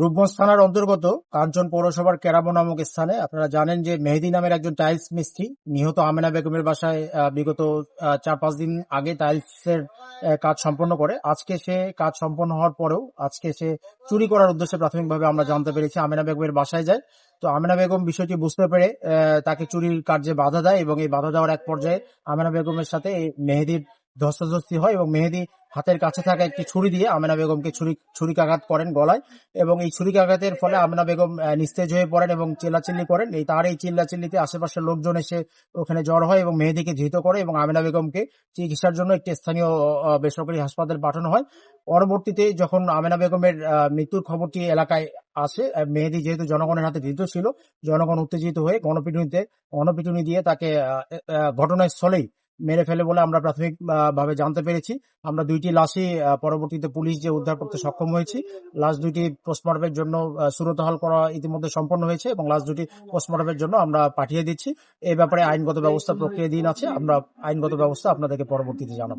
রূপগঞ্জ থানার অন্তর্গত কাঞ্চন পৌরসভার কেরাবো নামক স্থানে আপনারা জানেন যে মেহেদি নামের একজন টাইলস মিস্ত্রি, নিহত আমেনা বেগমের বাসায় বিগত চার পাঁচ দিন আগে টাইলসের কাজ সম্পন্ন করে। আজকে সে কাজ সম্পন্ন হওয়ার পরেও আজকে সে চুরি করার উদ্দেশ্যে প্রাথমিকভাবে আমরা জানতে পেরেছি আমেনা বেগমের বাসায় যায়। তো আমেনা বেগম বিষয়টি বুঝতে পেরে তাকে চুরির কার্যে বাধা দেয় এবং এই বাধা দেওয়ার এক পর্যায়ে আমেনা বেগমের সাথে মেহেদির ধস্তাধস্তি হয় এবং মেহেদি হাতের কাছে থাকা একটি ছুরি দিয়ে আমেনা বেগমকে ছুরি, ছুরিকাঘাত করেন গলায় এবং এই ছুরিকাঘাতের ফলে আমেনা বেগম নিস্তেজ হয়ে পড়েন এবং চিল্লাচিল্লি করেন। এই তার এই চিল্লাচিল্লিতে আশেপাশের লোকজন এসে ওখানে জ্বর হয় এবং মেহেদিকে ধৃত করে এবং আমেনা বেগমকে চিকিৎসার জন্য একটি স্থানীয় বেসরকারি হাসপাতালে পাঠানো হয়। পরবর্তীতে যখন আমেনা বেগমের মৃত্যুর খবরটি এলাকায় আসে মেহেদি যেহেতু জনগণের হাতে ধৃত ছিল, জনগণ উত্তেজিত হয়ে গণপিটুনিতে, গণপিটুনি দিয়ে তাকে ঘটনাস্থলেই মেরে ফেলে বলে আমরা প্রাথমিক ভাবে জানতে পেরেছি। আমরা দুইটি লাশই পরবর্তীতে পুলিশ যে উদ্ধার করতে সক্ষম হয়েছি, লাশ দুইটি পোস্টমর্টমের জন্য সুরতহাল করা ইতিমধ্যে সম্পন্ন হয়েছে এবং লাশ দুটি পোস্টমর্টমের জন্য আমরা পাঠিয়ে দিচ্ছি। এই ব্যাপারে আইনগত ব্যবস্থা প্রক্রিয়াধীন আছে, আমরা আইনগত ব্যবস্থা আপনাদেরকে পরবর্তীতে জানাব।